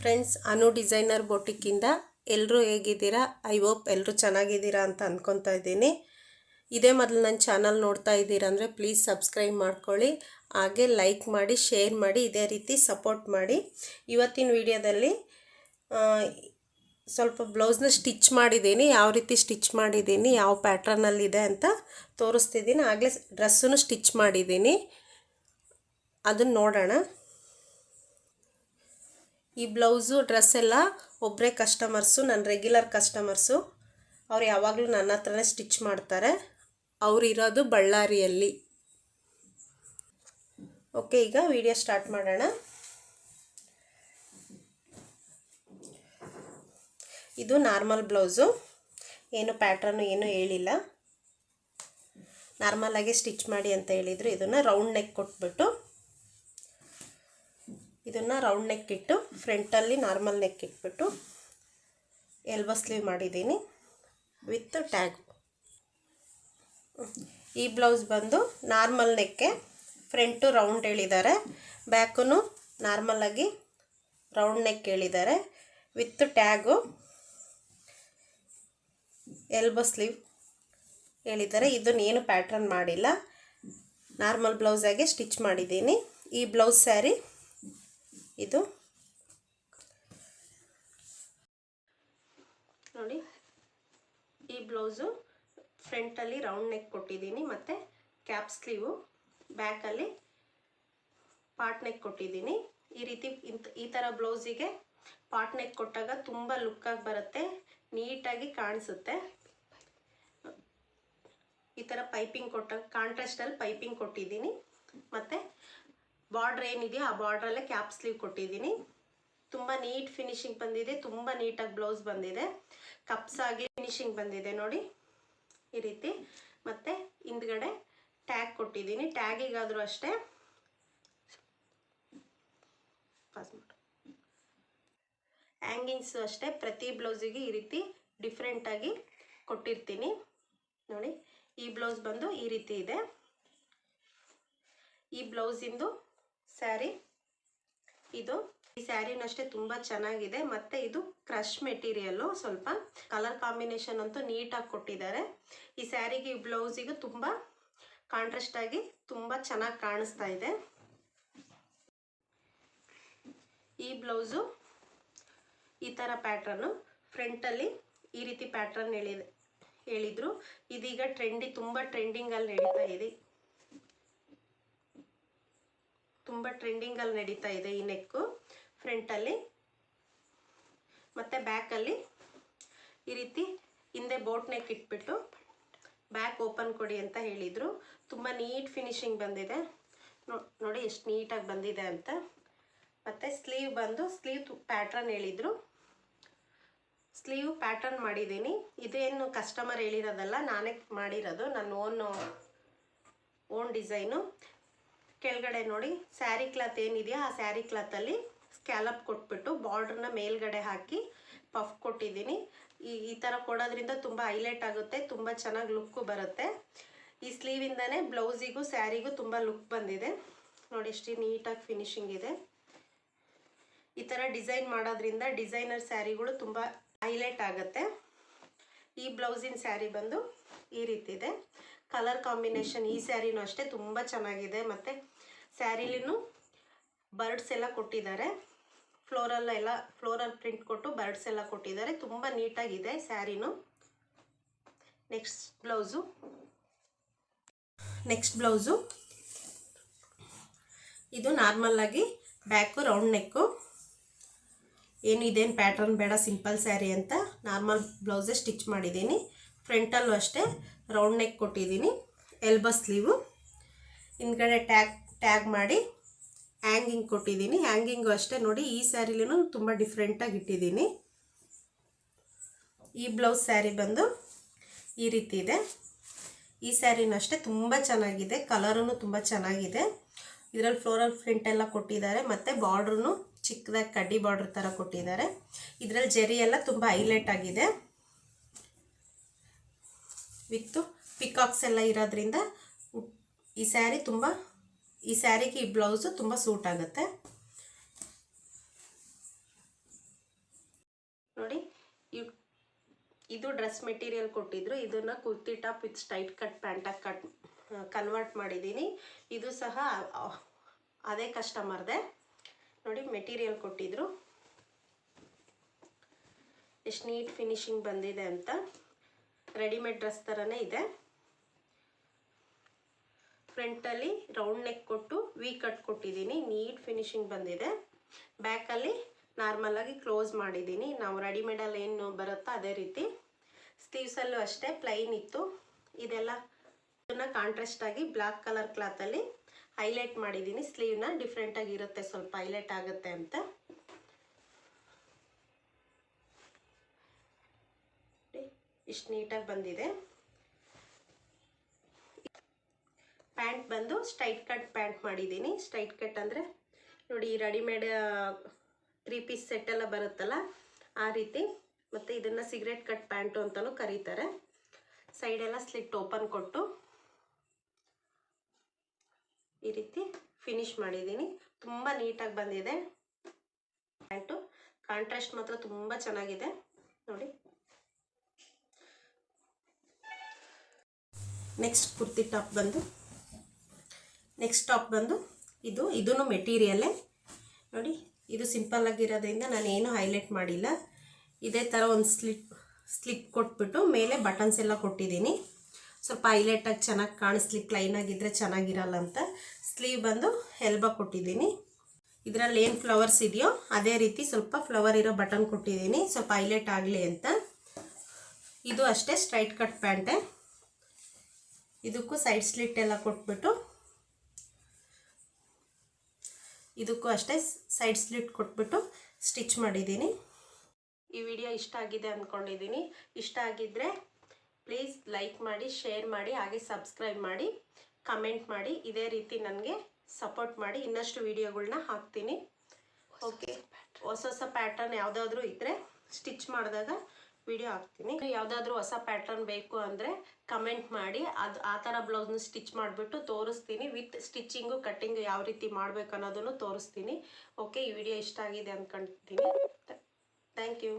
Friends ಅನು designer ಬೊಟಿಕ್ಕಿಂದ ಎಲ್ಲರೂ ಹೇಗಿದ್ದೀರಾ? I hope ಎಲ್ಲರೂ ಚೆನ್ನಾಗಿದ್ದೀರಾ ಅಂತ ಅಂದ್ಕೊತಾ ಇದ್ದೀನಿ. ಇದೇ ಮೊದಲು ನನ್ನ ಚಾನಲ್ ನೋಡ್ತಾ ಇದ್ದೀರಾ ಅಂದರೆ ಪ್ಲೀಸ್ ಸಬ್ಸ್ಕ್ರೈಬ್ ಮಾಡ್ಕೊಳ್ಳಿ. ಹಾಗೆ ಲೈಕ್ ಮಾಡಿ ಶೇರ್ ಮಾಡಿ, ಇದೇ ರೀತಿ ಸಪೋರ್ಟ್ ಮಾಡಿ. ಇವತ್ತಿನ ವಿಡಿಯೋದಲ್ಲಿ ಸ್ವಲ್ಪ ಬ್ಲೌಸ್ನ ಸ್ಟಿಚ್ ಮಾಡಿದ್ದೀನಿ. ಯಾವ ರೀತಿ ಸ್ಟಿಚ್ ಮಾಡಿದ್ದೀನಿ, ಯಾವ ಪ್ಯಾಟ್ರನಲ್ಲಿದೆ ಅಂತ ತೋರಿಸ್ತಿದ್ದೀನಿ. ಆಗಲೇ ಡ್ರೆಸ್ಸನ್ನು ಸ್ಟಿಚ್ ಮಾಡಿದ್ದೀನಿ. ಅದನ್ನು ನೋಡೋಣ. ಈ ಬ್ಲೌಸು ಡ್ರೆಸ್ ಎಲ್ಲ ಒಬ್ಬರೇ ಕಸ್ಟಮರ್ಸು ನನ್ನ ರೆಗ್ಯುಲರ್ ಕಸ್ಟಮರ್ಸು ಅವ್ರು ಯಾವಾಗಲೂ ನನ್ನ ಹತ್ರನೇ ಸ್ಟಿಚ್ ಮಾಡ್ತಾರೆ. ಅವ್ರು ಇರೋದು ಬಳ್ಳಾರಿಯಲ್ಲಿ. ಓಕೆ ಈಗ ವಿಡಿಯೋ ಸ್ಟಾರ್ಟ್ ಮಾಡೋಣ. ಇದು ನಾರ್ಮಲ್ ಬ್ಲೌಸು. ಏನು ಪ್ಯಾಟ್ರನ್ನು ಏನು ಹೇಳಿಲ್ಲ. ನಾರ್ಮಲಾಗೆ ಸ್ಟಿಚ್ ಮಾಡಿ ಅಂತ ಹೇಳಿದರು. ಇದನ್ನು ರೌಂಡ್ ನೆಕ್ ಕೊಟ್ಬಿಟ್ಟು. ಇದನ್ನು ರೌಂಡ್ ನೆಕ್ ಇಟ್ಟು ಫ್ರಂಟಲ್ಲಿ ನಾರ್ಮಲ್ ನೆಕ್ ಇಟ್ಬಿಟ್ಟು ಎಲ್ಬೋ ಸ್ಲೀವ್ ಮಾಡಿದ್ದೀನಿ ವಿತ್ ಟ್ಯಾಗ್ ಈ ಬ್ಲೌಸ್ ಬಂದು ನಾರ್ಮಲ್ ನೆಕ್ಕೆ ಫ್ರಂಟು ರೌಂಡ್ ಹೇಳಿದ್ದಾರೆ. ಬ್ಯಾಕು ನಾರ್ಮಲಾಗಿ ರೌಂಡ್ ನೆಕ್ ಹೇಳಿದ್ದಾರೆ. ವಿತ್ ಟ್ಯಾಗು ಎಲ್ಬೋ ಸ್ಲೀವ್ ಹೇಳಿದ್ದಾರೆ. ಇದನ್ನೇನು ಪ್ಯಾಟ್ರನ್ ಮಾಡಿಲ್ಲ. ನಾರ್ಮಲ್ ಬ್ಲೌಸಾಗೆ ಸ್ಟಿಚ್ ಮಾಡಿದ್ದೀನಿ. ಈ ಬ್ಲೌಸ್ ಸ್ಯಾರಿ ಇದು. ನೋಡಿ, ಈ ಬ್ಲೌಸು ಫ್ರಂಟಲ್ಲಿ ರೌಂಡ್ ನೆಕ್ ಕೊಟ್ಟಿದ್ದೀನಿ, ಮತ್ತು ಕ್ಯಾಪ್ ಸ್ಲೀವು ಬ್ಯಾಕಲ್ಲಿ ಪಾಟ್ ನೆಕ್ ಕೊಟ್ಟಿದ್ದೀನಿ. ಈ ರೀತಿ ಇಂಥ, ಈ ಥರ ಬ್ಲೌಸಿಗೆ ಪಾಟ್ ನೆಕ್ ಕೊಟ್ಟಾಗ ತುಂಬ ಲುಕ್ಕಾಗಿ ಬರುತ್ತೆ, ನೀಟಾಗಿ ಕಾಣಿಸುತ್ತೆ. ಈ ಥರ ಪೈಪಿಂಗ್ ಕೊಟ್ಟಾಗ ಕಾಂಟ್ರಾಸ್ಟಲ್ಲಿ ಪೈಪಿಂಗ್ ಕೊಟ್ಟಿದ್ದೀನಿ, ಮತ್ತು ಬಾರ್ಡ್ರ್ ಏನಿದೆ ಆ ಬಾರ್ಡ್ರಲ್ಲೇ ಕ್ಯಾಪ್ ಸ್ಲೀವ್ ಕೊಟ್ಟಿದ್ದೀನಿ. ತುಂಬ ನೀಟ್ ಫಿನಿಶಿಂಗ್ ಬಂದಿದೆ, ತುಂಬ ನೀಟಾಗಿ ಬ್ಲೌಸ್ ಬಂದಿದೆ. ಕಪ್ಸ್ ಆಗಿ ಫಿನಿಶಿಂಗ್ ಬಂದಿದೆ ನೋಡಿ. ಈ ರೀತಿ. ಮತ್ತು ಹಿಂದ್ಗಡೆ ಟ್ಯಾಗ್ ಕೊಟ್ಟಿದ್ದೀನಿ. ಟ್ಯಾಗಿಗಾದರೂ ಅಷ್ಟೇ. ಪಾಸ್ ಅಷ್ಟೇ. ಪ್ರತಿ ಬ್ಲೌಸಿಗೆ ಈ ರೀತಿ ಡಿಫ್ರೆಂಟಾಗಿ ಕೊಟ್ಟಿರ್ತೀನಿ. ನೋಡಿ, ಈ ಬ್ಲೌಸ್ ಬಂದು ಈ ರೀತಿ ಇದೆ. ಈ ಬ್ಲೌಸಿಂದು ಸ್ಯಾರಿ. ಇದು ಈ ಸ್ಯಾರಿನೂ ಅಷ್ಟೇ ತುಂಬ ಚೆನ್ನಾಗಿದೆ. ಮತ್ತು ಇದು ಕ್ರಶ್ ಮೆಟೀರಿಯಲ್ಲು ಸ್ವಲ್ಪ. ಕಲರ್ ಕಾಂಬಿನೇಷನ್ ಅಂತೂ ನೀಟಾಗಿ ಕೊಟ್ಟಿದ್ದಾರೆ. ಈ ಸ್ಯಾರಿಗೆ ಈ ಬ್ಲೌಸಿಗೂ ತುಂಬ ಕಾಂಟ್ರಾಸ್ಟ್ ಆಗಿ ತುಂಬ ಚೆನ್ನಾಗಿ ಕಾಣಿಸ್ತಾ ಇದೆ. ಈ ಬ್ಲೌಸು ಈ ಥರ ಪ್ಯಾಟ್ರನ್ನು ಫ್ರಂಟಲ್ಲಿ ಈ ರೀತಿ ಪ್ಯಾಟ್ರನ್ ಹೇಳಿದೆ ಹೇಳಿದರು. ಇದೀಗ ಟ್ರೆಂಡಿ ತುಂಬ ಟ್ರೆಂಡಿಂಗಲ್ಲಿ ನಡೀತಾ ಇದೆ. ತುಂಬ ಟ್ರೆಂಡಿಂಗಲ್ಲಿ ನಡೀತಾ ಇದೆ ಈ ನೆಕ್ಕು ಫ್ರಂಟಲ್ಲಿ ಮತ್ತು ಬ್ಯಾಕಲ್ಲಿ ಈ ರೀತಿ ಹಿಂದೆ ಬೋಟ್ ನೆಕ್ ಇಟ್ಬಿಟ್ಟು ಬ್ಯಾಕ್ ಓಪನ್ ಕೊಡಿ ಅಂತ ಹೇಳಿದರು. ತುಂಬ ನೀಟ್ ಫಿನಿಶಿಂಗ್ ಬಂದಿದೆ. ನೋಡಿ ಎಷ್ಟು ನೀಟಾಗಿ ಬಂದಿದೆ ಅಂತ. ಮತ್ತು ಸ್ಲೀವ್ ಬಂದು ಸ್ಲೀವ್ ಪ್ಯಾಟ್ರನ್ ಹೇಳಿದರು. ಸ್ಲೀವ್ ಪ್ಯಾಟರ್ನ್ ಮಾಡಿದ್ದೀನಿ. ಇದೇನು ಕಸ್ಟಮರ್ ಹೇಳಿರೋದಲ್ಲ, ನಾನೇ ಮಾಡಿರೋದು. ನನ್ನ ಓನ್ ಓನ್ ಡಿಸೈನು ಕೆಳಗಡೆ ನೋಡಿ, ಸ್ಯಾರಿ ಕ್ಲಾತ್ ಏನಿದೆಯಾ ಆ ಸ್ಯಾರಿ ಕ್ಲಾತಲ್ಲಿ ಸ್ಕ್ಯಾಲಪ್ ಕೊಟ್ಬಿಟ್ಟು ಬಾರ್ಡ್ರನ್ನ ಮೇಲ್ಗಡೆ ಹಾಕಿ ಪಫ್ ಕೊಟ್ಟಿದ್ದೀನಿ. ಈ ಈ ಥರ ಕೊಡೋದ್ರಿಂದ ತುಂಬ ಹೈಲೈಟ್ ಆಗುತ್ತೆ, ತುಂಬ ಚೆನ್ನಾಗಿ ಲುಕ್ಕು ಬರುತ್ತೆ. ಈ ಸ್ಲೀವಿಂದನೇ ಬ್ಲೌಸಿಗೂ ಸ್ಯಾರಿಗೂ ತುಂಬ ಲುಕ್ ಬಂದಿದೆ. ನೋಡಿ ಎಷ್ಟು ನೀಟಾಗಿ ಫಿನಿಶಿಂಗ್ ಇದೆ. ಈ ಥರ ಡಿಸೈನ್ ಮಾಡೋದ್ರಿಂದ ಡಿಸೈನರ್ ಸ್ಯಾರಿಗಳು ತುಂಬ ಹೈಲೈಟ್ ಆಗುತ್ತೆ. ಈ ಬ್ಲೌಸಿನ ಸ್ಯಾರಿ ಬಂದು ಈ ರೀತಿ ಇದೆ. ಕಲರ್ ಕಾಂಬಿನೇಷನ್ ಈ ಸ್ಯಾರಿನೂ ಅಷ್ಟೇ ತುಂಬ ಚೆನ್ನಾಗಿದೆ. ಮತ್ತು ಸ್ಯಾರಿಲಿನೂ ಬರ್ಡ್ಸ್ ಎಲ್ಲ ಕೊಟ್ಟಿದ್ದಾರೆ. ಫ್ಲೋರಲ್ ಎಲ್ಲ ಫ್ಲೋರಲ್ ಪ್ರಿಂಟ್ ಕೊಟ್ಟು ಬರ್ಡ್ಸ್ ಎಲ್ಲ ಕೊಟ್ಟಿದ್ದಾರೆ. ತುಂಬ ನೀಟಾಗಿದೆ ಸ್ಯಾರಿನೂ. ನೆಕ್ಸ್ಟ್ ಬ್ಲೌಸು ನೆಕ್ಸ್ಟ್ ಬ್ಲೌಸು ಇದು ನಾರ್ಮಲ್ಲಾಗಿ ಬ್ಯಾಕು ರೌಂಡ್ ನೆಕ್ಕು ಏನು ಇದೇನು ಪ್ಯಾಟ್ರನ್ ಬೇಡ ಸಿಂಪಲ್ ಸ್ಯಾರಿ ಅಂತ ನಾರ್ಮಲ್ ಬ್ಲೌಸೇ ಸ್ಟಿಚ್ ಮಾಡಿದ್ದೀನಿ. ಫ್ರಂಟಲ್ಲೂ ಅಷ್ಟೇ ರೌಂಡ್ ನೆಕ್ ಕೊಟ್ಟಿದ್ದೀನಿ ಎಲ್ಬೋ ಸ್ಲೀವು ಹಿಂದ್ಗಡೆ ಟ್ಯಾಗ್ ಟ್ಯಾಗ್ ಮಾಡಿ ಹ್ಯಾಂಗಿಂಗ್ ಕೊಟ್ಟಿದ್ದೀನಿ. ಹ್ಯಾಂಗಿಂಗು ಅಷ್ಟೇ ನೋಡಿ, ಈ ಸ್ಯಾರಿಲೂ ತುಂಬ ಡಿಫ್ರೆಂಟಾಗಿ ಇಟ್ಟಿದ್ದೀನಿ. ಈ ಬ್ಲೌಸ್ ಸ್ಯಾರಿ ಬಂದು ಈ ರೀತಿ ಇದೆ. ಈ ಸ್ಯಾರಿನೂ ಅಷ್ಟೇ ತುಂಬ ಚೆನ್ನಾಗಿದೆ ಕಲರೂ ತುಂಬ ಚೆನ್ನಾಗಿದೆ. ಇದರಲ್ಲಿ ಫ್ಲೋರಲ್ ಪ್ರಿಂಟ್ ಎಲ್ಲ ಕೊಟ್ಟಿದ್ದಾರೆ, ಮತ್ತು ಬಾರ್ಡ್ರೂ ಚಿಕ್ಕದಾಗಿ ಕಡ್ಡಿ ಬಾರ್ಡ್ರ್ ಥರ ಕೊಟ್ಟಿದ್ದಾರೆ. ಇದರಲ್ಲಿ ಜರಿ ಎಲ್ಲ ತುಂಬ ಹೈಲೈಟ್ ಆಗಿದೆ. ವಿತ್ತು ಪಿಕಾಕ್ಸ್ ಎಲ್ಲ ಇರೋದ್ರಿಂದ ಈ ಸ್ಯಾರಿ ತುಂಬ, ಈ ಸ್ಯಾರಿಗೆ ಈ ಬ್ಲೌಸು ತುಂಬ ಸೂಟ್ ಆಗುತ್ತೆ. ನೋಡಿ ಇದು ಡ್ರೆಸ್ ಮೆಟೀರಿಯಲ್ ಕೊಟ್ಟಿದ್ರು. ಇದನ್ನ kurti top, with straight cut ಪ್ಯಾಂಟಾಗಿ cut convert ಮಾಡಿದ್ದೀನಿ. ಇದು ಸಹ ಅದೇ ಕಸ್ಟಮರ್ದೆ. ನೋಡಿ, ಮೆಟೀರಿಯಲ್ ಕೊಟ್ಟಿದ್ರು. ಎಷ್ಟು ನೀಟ್ ಫಿನಿಶಿಂಗ್ ಬಂದಿದೆ ಅಂತ. ರೆಡಿಮೇಡ್ ಡ್ರೆಸ್ ಥರನೇ ಇದೆ. ಫ್ರಂಟಲ್ಲಿ ರೌಂಡ್ ನೆಕ್ ಕೊಟ್ಟು ವಿ ಕಟ್ ಕೊಟ್ಟಿದ್ದೀನಿ. ನೀಟ್ ಫಿನಿಶಿಂಗ್ ಬಂದಿದೆ. ಬ್ಯಾಕಲ್ಲಿ ನಾರ್ಮಲಾಗಿ ಕ್ಲೋಸ್ ಮಾಡಿದ್ದೀನಿ. ನಾವು ರೆಡಿಮೇಡಲ್ಲಿ ಏನು ಬರುತ್ತೋ ಅದೇ ರೀತಿ. ಸ್ಲೀವ್ಸಲ್ಲೂ ಅಷ್ಟೇ ಪ್ಲೈನ್ ಇತ್ತು. ಇದೆಲ್ಲ ಇದನ್ನ ಕಾಂಟ್ರಾಸ್ಟ್ ಆಗಿ ಬ್ಲ್ಯಾಕ್ ಕಲರ್ ಕ್ಲಾತಲ್ಲಿ ಹೈಲೈಟ್ ಮಾಡಿದ್ದೀನಿ. ಸ್ಲೀವ್ನ ಡಿಫ್ರೆಂಟಾಗಿ ಇರುತ್ತೆ. ಸ್ವಲ್ಪ ಹೈಲೈಟ್ ಆಗುತ್ತೆ ಅಂತ. ಇಷ್ಟು ನೀಟಾಗಿ ಬಂದಿದೆ. ಪ್ಯಾಂಟ್ ಬಂದು ಸ್ಟ್ರೈಟ್ ಕಟ್ ಪ್ಯಾಂಟ್ ಮಾಡಿದ್ದೀನಿ. ಸ್ಟ್ರೈಟ್ ಕಟ್ ಅಂದರೆ ನೋಡಿ ರೆಡಿಮೇಡ್ ತ್ರೀ ಪೀಸ್ ಸೆಟ್ ಎಲ್ಲ ಬರುತ್ತಲ್ಲ, ಆ ರೀತಿ. ಮತ್ತು ಇದನ್ನು ಸಿಗರೆಟ್ ಕಟ್ ಪ್ಯಾಂಟು ಅಂತಲೂ ಕರೀತಾರೆ. ಸೈಡೆಲ್ಲ ಸ್ಲಿಟ್ ಓಪನ್ ಕೊಟ್ಟು ಈ ರೀತಿ ಫಿನಿಶ್ ಮಾಡಿದ್ದೀನಿ. ತುಂಬ ನೀಟಾಗಿ ಬಂದಿದೆ. ಪ್ಯಾಂಟು ಕಾಂಟ್ರಾಸ್ಟ್ ಮಾತ್ರ ತುಂಬ ಚೆನ್ನಾಗಿದೆ. ನೋಡಿ. ನೆಕ್ಸ್ಟ್ ಕುರ್ತಿ ಟಾಪ್ ಬಂದು. ನೆಕ್ಸ್ಟ್ ಟಾಪ್ ಬಂದು ಇದು ಇದೂ ಮೆಟೀರಿಯಲ್ಲೇ ನೋಡಿ, ಇದು ಸಿಂಪಲ್ ಆಗಿರೋದ್ರಿಂದ ನಾನು ಏನು ಹೈಲೈಟ್ ಮಾಡಿಲ್ಲ. ಇದೇ ಥರ ಒಂದು ಸ್ಲಿಪ್ ಸ್ಲಿಪ್ ಕೊಟ್ಬಿಟ್ಟು ಮೇಲೆ ಬಟನ್ಸ್ ಎಲ್ಲ ಕೊಟ್ಟಿದ್ದೀನಿ. ಸ್ವಲ್ಪ ಹೈಲೈಟಾಗಿ ಚೆನ್ನಾಗಿ ಕಾಣಿಸ್ಲಿ ಲೈನಾಗಿದ್ದರೆ ಚೆನ್ನಾಗಿರಲ್ಲ ಅಂತ. ಸ್ಲೀವ್ ಬಂದು ಎಲ್ಬ ಕೊಟ್ಟಿದ್ದೀನಿ. ಇದರಲ್ಲಿ ಏನು ಫ್ಲವರ್ಸ್ ಇದೆಯೋ ಅದೇ ರೀತಿ ಸ್ವಲ್ಪ ಫ್ಲವರ್ ಇರೋ ಬಟನ್ ಕೊಟ್ಟಿದ್ದೀನಿ. ಸ್ವಲ್ಪ ಹೈಲೈಟ್ ಆಗಲಿ ಅಂತ. ಇದು ಅಷ್ಟೇ ಸ್ಟ್ರೈಟ್ ಕಟ್ ಪ್ಯಾಂಟೆ ಇದಕ್ಕೂ ಸೈಡ್ ಸ್ಲಿಟ್ ಎಲ್ಲ ಕೊಟ್ಬಿಟ್ಟು, ಇದಕ್ಕೂ ಅಷ್ಟೇ ಸೈಡ್ ಸ್ಲಿಟ್ ಕೊಟ್ಬಿಟ್ಟು ಸ್ಟಿಚ್ ಮಾಡಿದ್ದೀನಿ. ಈ ವಿಡಿಯೋ ಇಷ್ಟ ಆಗಿದೆ ಅಂದ್ಕೊಂಡಿದ್ದೀನಿ ಇಷ್ಟ ಆಗಿದ್ದರೆ ಪ್ಲೀಸ್ ಲೈಕ್ ಮಾಡಿ ಶೇರ್ ಮಾಡಿ, ಹಾಗೆ ಸಬ್ಸ್ಕ್ರೈಬ್ ಮಾಡಿ ಕಮೆಂಟ್ ಮಾಡಿ. ಇದೇ ರೀತಿ ನನಗೆ ಸಪೋರ್ಟ್ ಮಾಡಿ. ಇನ್ನಷ್ಟು ವಿಡಿಯೋಗಳ್ನ ಹಾಕ್ತೀನಿ. ಓಕೆ ಹೊಸ ಹೊಸ ಪ್ಯಾಟರ್ನ್ ಯಾವುದಾದ್ರೂ ಇದ್ದರೆ ಸ್ಟಿಚ್ ಮಾಡಿದಾಗ ವಿಡಿಯೋ ಹಾಕ್ತೀನಿ. ಯಾವುದಾದ್ರೂ ಹೊಸ ಪ್ಯಾಟರ್ನ್ ಬೇಕು ಅಂದರೆ ಕಮೆಂಟ್ ಮಾಡಿ. ಅದು ಆ ಥರ ಬ್ಲೌಸ್ನ ಸ್ಟಿಚ್ ಮಾಡಿಬಿಟ್ಟು ತೋರಿಸ್ತೀನಿ. ವಿತ್ ಸ್ಟಿಚಿಂಗು ಕಟ್ಟಿಂಗು ಯಾವ ರೀತಿ ಮಾಡಬೇಕು ಅನ್ನೋದನ್ನು ತೋರಿಸ್ತೀನಿ. ಓಕೆ ಈ ವಿಡಿಯೋ ಇಷ್ಟ ಆಗಿದೆ ಅಂದ್ಕೊಳ್ತೀನಿ ಥ್ಯಾಂಕ್ ಯು